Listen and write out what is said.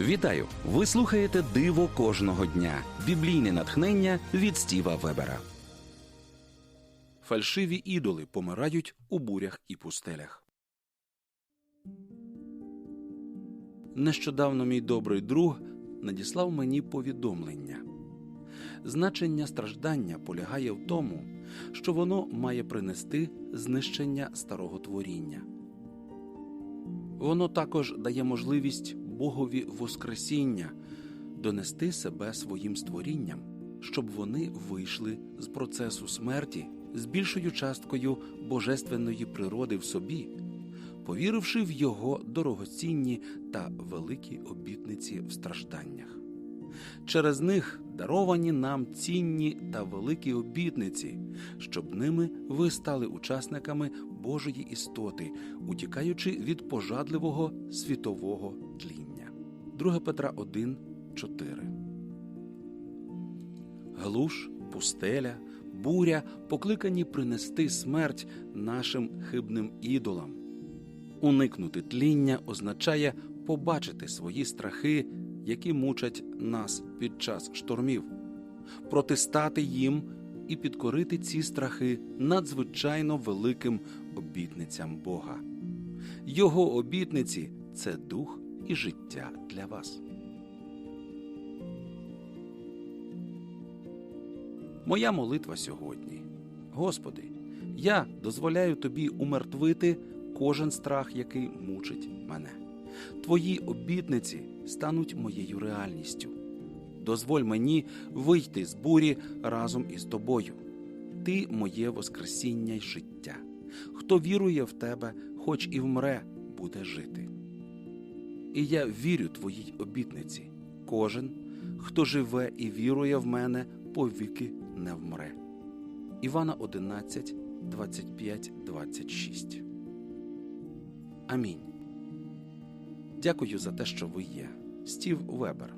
Вітаю! Ви слухаєте Диво кожного дня. Біблійне натхнення від Стіва Вебера. Фальшиві ідоли помирають у бурях і пустелях. Нещодавно мій добрий друг надіслав мені повідомлення. Значення страждання полягає в тому, що воно має принести знищення старого творіння. Воно також дає можливість Богові Воскресіння донести себе своїм створінням, щоб вони вийшли з процесу смерті з більшою часткою божественної природи в собі, повіривши в його дорогоцінні та великі обітниці в стражданнях. Через них даровані нам цінні та великі обітниці, щоб ними ви стали учасниками Божої істоти, утікаючи від пожадливого світового тління. 2 Петра 1, 4 Глуш, пустеля, буря покликані принести смерть нашим хибним ідолам. Уникнути тління означає побачити свої страхи, які мучать нас під час штормів, протистати їм і підкорити ці страхи надзвичайно великим обітницям Бога. Його обітниці це дух і життя для вас. Моя молитва сьогодні. Господи, я дозволяю тобі умертвити кожен страх, який мучить мене. Твої обітниці стануть моєю реальністю. Дозволь мені вийти з бурі разом із тобою. Ти моє Воскресіння й життя. Хто вірує в тебе, хоч і вмре, буде жити. І я вірю твоїй обітниці. Кожен, хто живе і вірує в мене, повіки не вмре. Івана 11, 25, 26. Амінь. Дякую за те, що ви є. Стів Вебер.